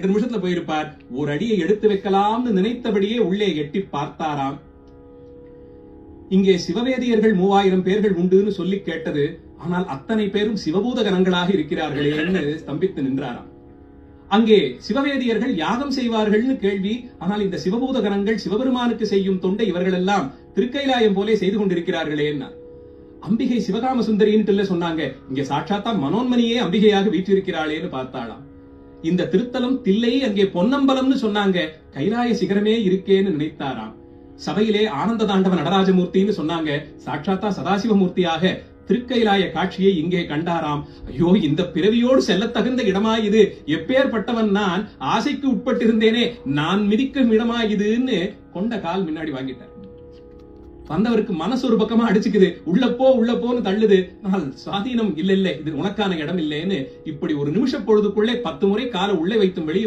ரெண்டு நிமிஷத்துல போயிருப்பார். ஒரு அடியை எடுத்து வைக்கலாம்னு நினைத்தபடியே உள்ளே எட்டி பார்த்தாராம். இங்கே சிவவேதியர்கள் மூவாயிரம் பேர்கள் உண்டுன்னு சொல்லி கேட்டது ஆனால் அத்தனை பேரும் சிவபூத கணங்களாக இருக்கிறார்களேன்னு ஸ்தம்பித்து நின்றாராம். அங்கே சிவவேதியர்கள் யாகம் செய்வார்கள்னு கேள்வி ஆனால் இந்த சிவபூத கணங்கள் சிவபெருமானுக்கு செய்யும் தொண்டை இவர்கள் எல்லாம் திருக்கைலாயம் போலே செய்து கொண்டிருக்கிறார்களேன்னா அம்பிகை சிவகாம சுந்தரின்னு சொன்னாங்க இங்க சாட்சாத்தா மனோன்மணியே அம்பிகையாக வீற்றிருக்கிறாளேன்னு பார்த்தாளாம். இந்த திருத்தலம் தில்லை அங்கே பொன்னம்பலம்னு சொன்னாங்க. கைலாய சிகரமே இருக்கேன்னு நினைத்தாராம். சபையிலே ஆனந்த தாண்டவ நடராஜமூர்த்தின்னு சொன்னாங்க. சாட்சாத்தா சதாசிவமூர்த்தியாக திருக்கைலாய காட்சியை இங்கே கண்டாராம். ஐயோ இந்த பிறவியோடு செல்லத் தகுந்த இடமா இது? எப்பேற்பட்டவன் நான்? ஆசைக்கு உட்பட்டிருந்தேனே. நான் மிதிக்கும் இடமா இதுன்னு கொண்ட கால் முன்னாடி வாங்கிட்டார். வந்தவருக்கு மனசு ஒரு பக்கமா அடிச்சுக்குது. உள்ள போ உள்ள போன்னு தள்ளுது. ஆனால் சுவாதீனம் இல்ல இல்ல இது உனக்கான இடம் இல்லைன்னு இப்படி ஒரு நிமிஷ பொழுதுக்குள்ளே பத்து முறை காலை உள்ளே வைத்தும் வெளியே